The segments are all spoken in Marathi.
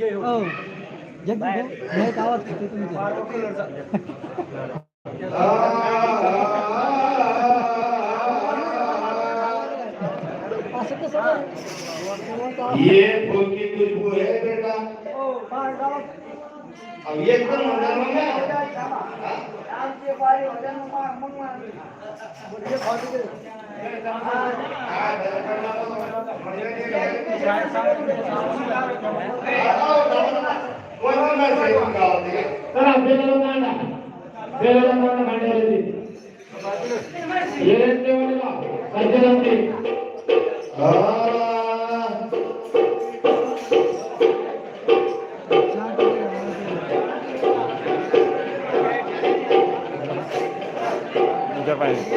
हो एक एक आवाज करते तुमच्या ये फुलकी खुशबू है बेटा अब ये कौन होता है ಬೇಲರಂಗಣ್ಣ ಬೇಲರಂಗಣ್ಣ ಮಂಡ್ಯಲ್ಲಿ ಏನಂತೆ ಸಜ್ಜನಂತೆ చెప్పండి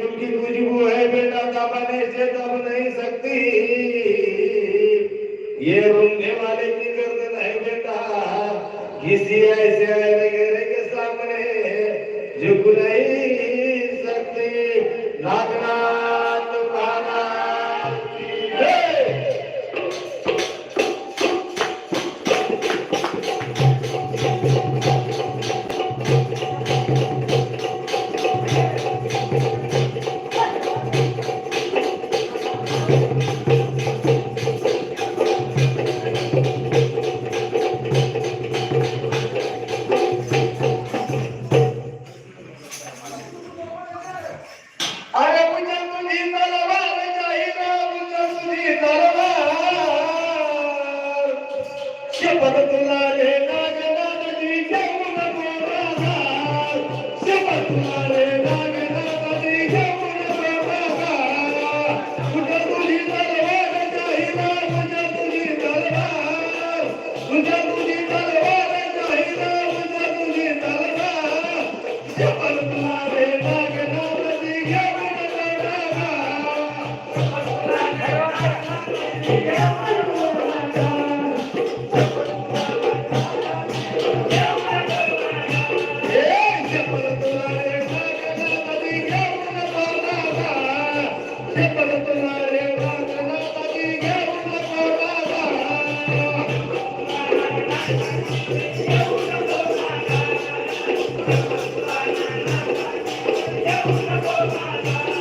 की खुशबू है बेटा दबाने से दब नहीं सकती ये रोने वाले की गर्दन है बेटा किसी ऐसे శపథులారే నాగనాథ నీ జమున శపథులారే Música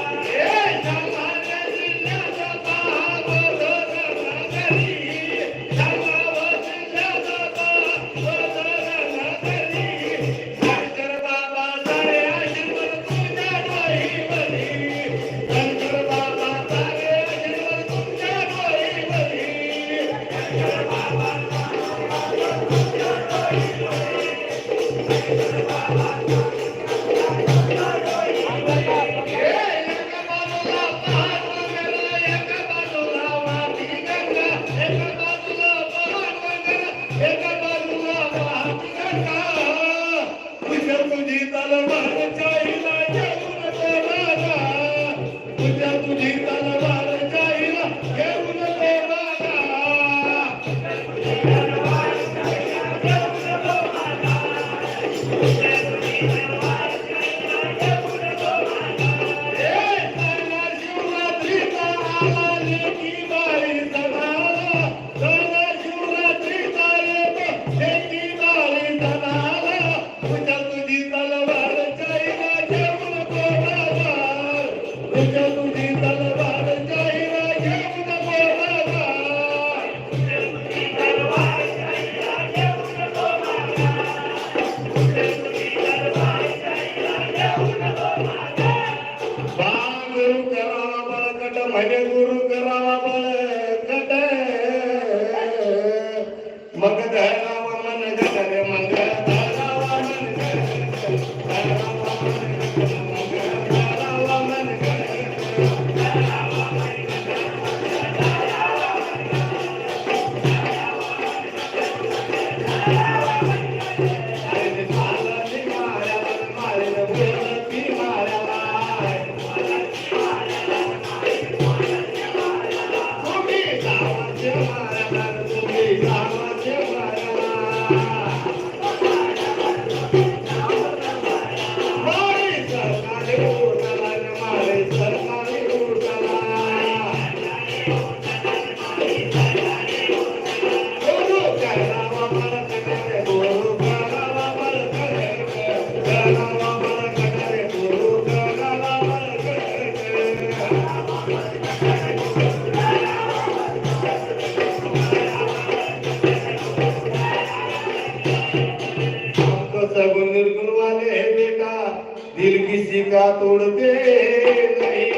किसी का तोड़ते नहीं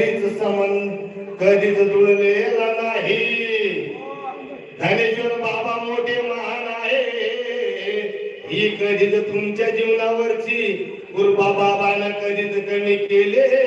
कधीच समन कधीच जुळलेला नाही ज्ञानेश्वर बाबा मोठे महान आहे ही कधीच तुमच्या जीवनावरची गुरुबा बाबानं कधीच कमी केले